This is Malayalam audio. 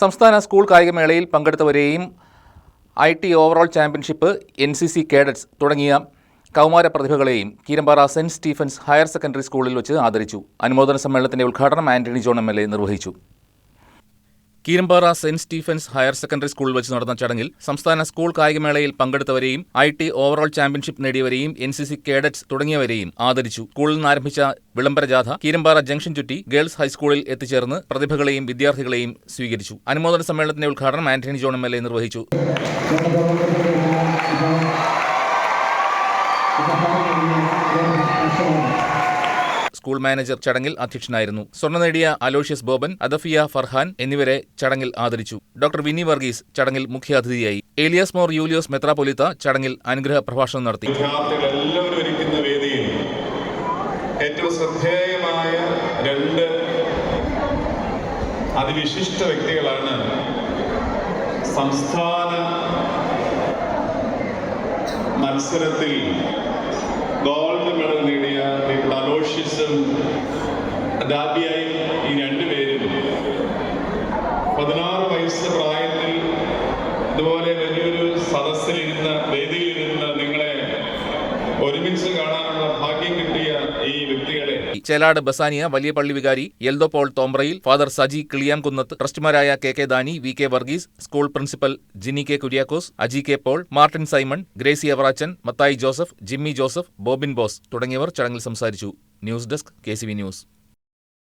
സംസ്ഥാന സ്കൂൾ കായികമേളയിൽ പങ്കെടുത്തവരെയും I T overall championship N C C cadets തുടങ്ങിയ കൗമാര പ്രതിഭകളെയും Keerampara saint Stephen's higher secondary സ്കൂളിൽ വെച്ച് ആദരിച്ചു. അനുമോദന സമ്മേളനത്തിന്റെ ഉദ്ഘാടനം ആന്റണി ജോൺ എ നിർവഹിച്ചു. Keerampara saint Stephen's higher secondary സ്കൂളിൽ വെച്ച് നടന്ന ചടങ്ങിൽ സംസ്ഥാന സ്കൂൾ കായികമേളയിൽ പങ്കെടുത്തവരെയും ഐ ടി ഓവറോൾ ചാമ്പ്യൻഷിപ്പ് നേടിയവരെയും എൻ സി സി കേഡറ്റ്സ് തുടങ്ങിയവരെയും ആദരിച്ചു. സ്കൂളിൽ നിന്ന് ആരംഭിച്ച വിളംബര ജാഥ കീരമ്പാറ ജംഗ്ഷൻ ചുറ്റി ഗേൾസ് ഹൈസ്കൂളിൽ എത്തിച്ചേർന്ന് പ്രതിഭകളെയും വിദ്യാർത്ഥികളെയും സ്വീകരിച്ചു. അനുമോദന സമ്മേളനത്തിന്റെ ഉദ്ഘാടനം Antony John M L A നിർവഹിച്ചു. സ്കൂൾ മാനേജർ ചടങ്ങിൽ അധ്യക്ഷനായിരുന്നു. സ്വർണ നേടിയ അലോഷ്യസ് ബോബൻ അദഫിയ ഫർഹാൻ എന്നിവരെ ചടങ്ങിൽ ആദരിച്ചു. ഡോക്ടർ വിനി വർഗീസ് ചടങ്ങിൽ മുഖ്യാതിഥിയായി. ഏലിയാസ് മോർ യൂലിയോസ് മെത്രാപൊലിത്ത ചടങ്ങിൽ അനുഗ്രഹ പ്രഭാഷണം നടത്തി. ഏറ്റവും ശ്രദ്ധേയമായ രണ്ട് അതിവിശിഷ്ട വ്യക്തികളാണ് സംസ്ഥാന മത്സരത്തിൽ ഗോൾഡ് മെഡൽ നേടിയ ഡോക്ടർ അലോഷ്യസും ഡാബിയായി ഈ രണ്ടുപേരും പതിനാറ് വയസ്സ് പ്രായത്തിൽ ഇതുപോലെ വലിയൊരു സദസ്സിലിരുന്ന് വേദിയിലിരുന്ന് നിങ്ങളെ ഒരുമിച്ച് കാണാനുള്ള ഭാഗ്യം കിട്ടിയ ഈ വ്യക്തികളെ. ചേലാട് ബസാനിയ വലിയ പള്ളി വികാരി Eldho Paul തോംബ്രയിൽ father Saji Kiliyamkunnath ട്രസ്റ്റുമാരായ K K Dani V K Varghese school principal Jini K Kuriakose Aji K Paul Martin Simon Gracy Avarachan Mathai Joseph Jimmy Joseph Bobin Bose തുടങ്ങിയവർ ചടങ്ങിൽ സംസാരിച്ചു. News desk K news.